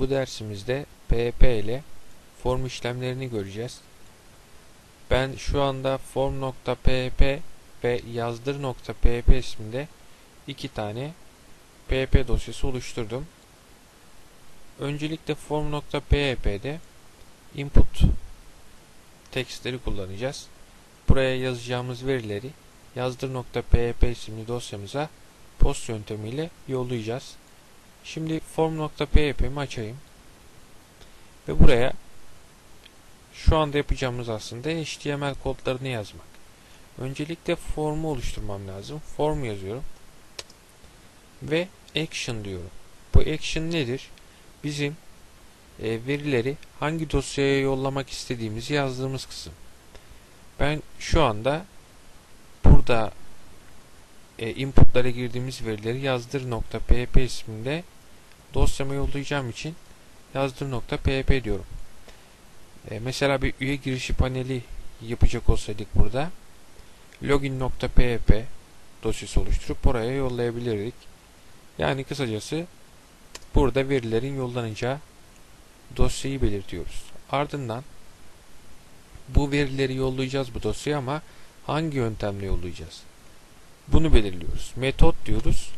Bu dersimizde PHP ile form işlemlerini göreceğiz. Ben şu anda form.php ve yazdır.php isminde iki tane PHP dosyası oluşturdum. Öncelikle form.php'de input tekstleri kullanacağız. Buraya yazacağımız verileri yazdır.php isimli dosyamıza post yöntemiyle yollayacağız. Şimdi form.php'mi açayım. Ve buraya şu anda yapacağımız aslında HTML kodlarını yazmak. Öncelikle formu oluşturmam lazım. Form yazıyorum. Ve action diyorum. Bu action nedir? Bizim e, verileri hangi dosyaya yollamak istediğimizi yazdığımız kısım. Ben şu anda burada e, inputlara girdiğimiz verileri yazdır.php isminde dosyama yollayacağım için yazdır.php diyorum. E, mesela bir üye girişi paneli yapacak olsaydık burada login.php dosyası oluşturup oraya yollayabilirdik. Yani kısacası burada verilerin yollanacağı dosyayı belirtiyoruz. Ardından bu verileri yollayacağız bu dosyaya ama hangi yöntemle yollayacağız? Bunu belirliyoruz. Metot diyoruz.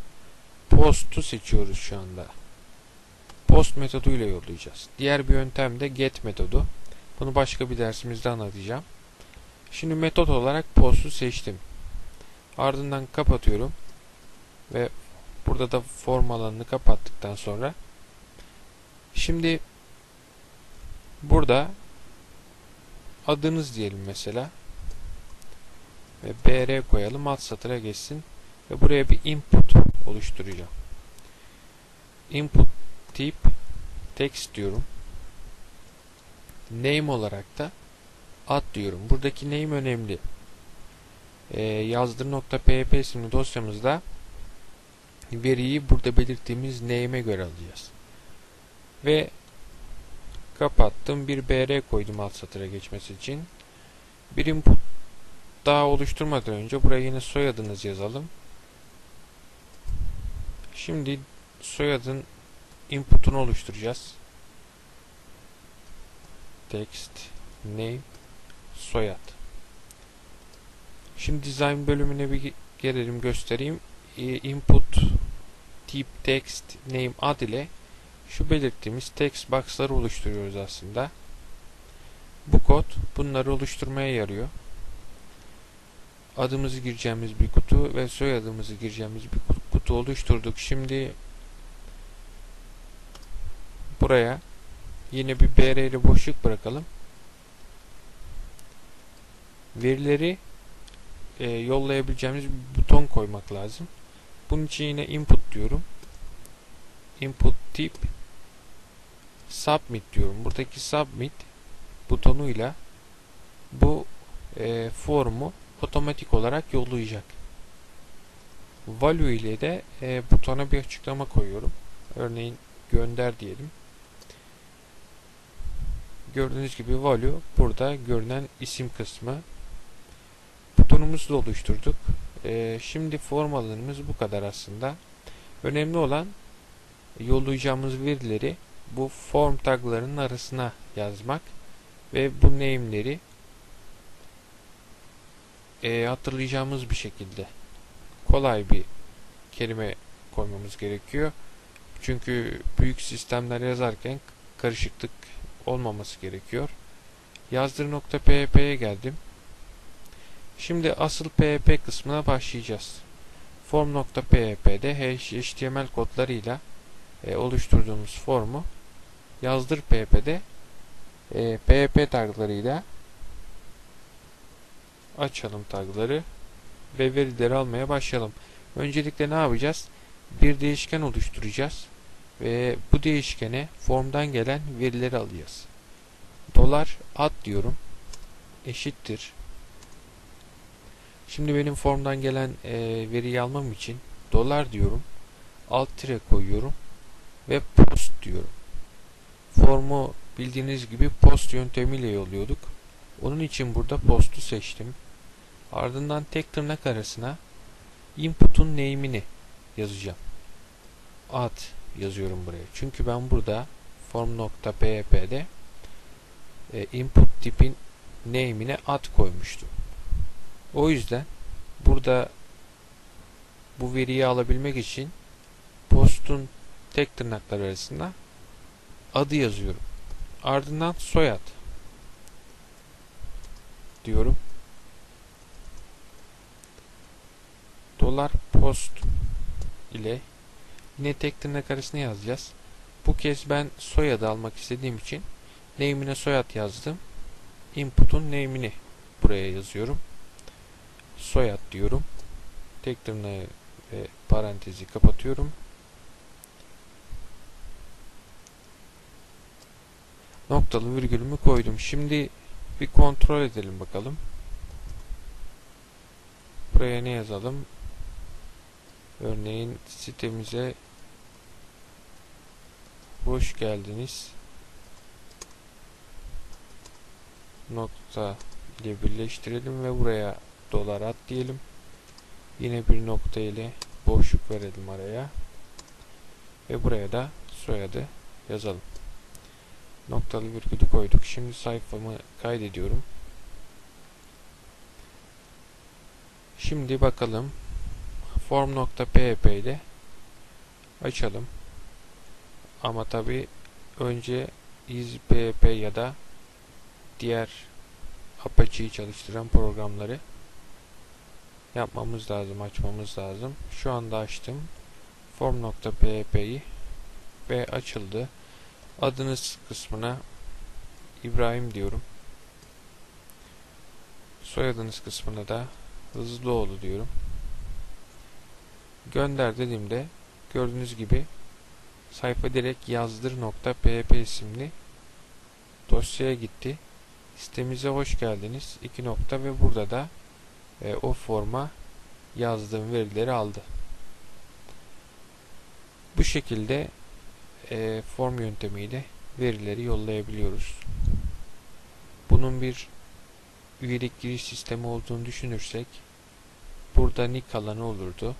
Post'u seçiyoruz şu anda. Post metoduyla yollayacağız. Diğer bir yöntem de get metodu. Bunu başka bir dersimizde anlatacağım. Şimdi metot olarak post'u seçtim. Ardından kapatıyorum. Ve burada da form alanını kapattıktan sonra şimdi burada adınız diyelim mesela br koyalım alt satıra geçsin ve buraya bir input oluşturacağım. Input tip text diyorum. Name olarak da ad diyorum. Buradaki name önemli. Ee, yazdır.php isimli dosyamızda veriyi burada belirttiğimiz name'e göre alacağız. Ve kapattım. Bir br koydum alt satıra geçmesi için. Bir input daha oluşturmadan önce buraya yine soyadınız yazalım. Şimdi soyadın input'unu oluşturacağız. Text, name, soyad. Şimdi design bölümüne bir gelelim göstereyim. Input tip text name ad ile şu belirttiğimiz text box'ları oluşturuyoruz aslında. Bu kod bunları oluşturmaya yarıyor. Adımızı gireceğimiz bir kutu ve soyadımızı gireceğimiz bir kutu oluşturduk. Şimdi buraya yine bir BR ile boşluk bırakalım. Verileri e, yollayabileceğimiz bir buton koymak lazım. Bunun için yine input diyorum. Input tip submit diyorum. Buradaki submit butonuyla bu e, formu otomatik olarak yollayacak. Value ile de e, butona bir açıklama koyuyorum. Örneğin gönder diyelim. Gördüğünüz gibi value burada görünen isim kısmı. Butonumuzu da oluşturduk. E, şimdi form alanımız bu kadar aslında. Önemli olan yollayacağımız verileri bu form taglarının arasına yazmak ve bu name'leri e, hatırlayacağımız bir şekilde kolay bir kelime koymamız gerekiyor. Çünkü büyük sistemler yazarken karışıklık olmaması gerekiyor. Yazdır.php'ye geldim. Şimdi asıl PHP kısmına başlayacağız. Form.php'de HTML kodlarıyla e, oluşturduğumuz formu yazdır PHP'de e, PHP taglarıyla açalım tagları ve verileri almaya başlayalım. Öncelikle ne yapacağız? Bir değişken oluşturacağız ve bu değişkene formdan gelen verileri alacağız. Dolar ad diyorum eşittir. Şimdi benim formdan gelen e, veriyi almam için dolar diyorum. Alt tire koyuyorum ve post diyorum. Formu bildiğiniz gibi post yöntemiyle yolluyorduk. Onun için burada post'u seçtim. Ardından tek tırnak arasına input'un name'ini yazacağım. Ad yazıyorum buraya. Çünkü ben burada form.php'de e, input tipin name'ine ad koymuştum. O yüzden burada bu veriyi alabilmek için postun tek tırnaklar arasında adı yazıyorum. Ardından soyad diyorum. Dolar post ile yine tek tırnak arasına yazacağız. Bu kez ben soyadı almak istediğim için name'ine soyad yazdım. Input'un name'ini buraya yazıyorum. Soyad diyorum. Tek tırnağı ve parantezi kapatıyorum. Noktalı virgülümü koydum. Şimdi bir kontrol edelim bakalım. Buraya ne yazalım? Örneğin sitemize hoş geldiniz. Nokta ile birleştirelim ve buraya dolar at diyelim. Yine bir nokta ile boşluk verelim araya. Ve buraya da soyadı yazalım. Noktalı virgülü koyduk. Şimdi sayfamı kaydediyorum. Şimdi bakalım form.php ile açalım. Ama tabi önce izbp ya da diğer Apache'yi çalıştıran programları yapmamız lazım, açmamız lazım. Şu anda açtım. form.php'yi ve açıldı. Adınız kısmına İbrahim diyorum. Soyadınız kısmına da Hızlıoğlu diyorum. Gönder dediğimde gördüğünüz gibi sayfa direkt yazdır.php isimli dosyaya gitti. Sitemize hoş geldiniz. İki nokta ve burada da e, o forma yazdığım verileri aldı. Bu şekilde e, form yöntemiyle verileri yollayabiliyoruz. Bunun bir üyelik giriş sistemi olduğunu düşünürsek burada nick alanı olurdu.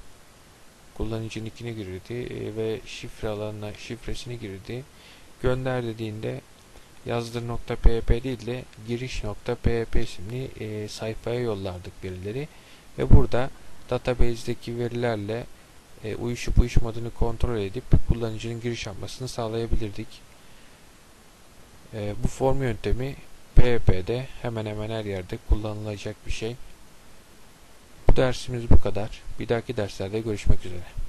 Kullanıcı nickini girdi e, ve şifre alanına şifresini girdi. Gönder dediğinde yazdır.php değil de giriş.php isimli e, sayfaya yollardık verileri ve burada database'deki verilerle e, uyuşup uyuşmadığını kontrol edip kullanıcının giriş yapmasını sağlayabilirdik. E, bu form yöntemi PHP'de hemen hemen her yerde kullanılacak bir şey. Dersimiz bu kadar. Bir dahaki derslerde görüşmek üzere.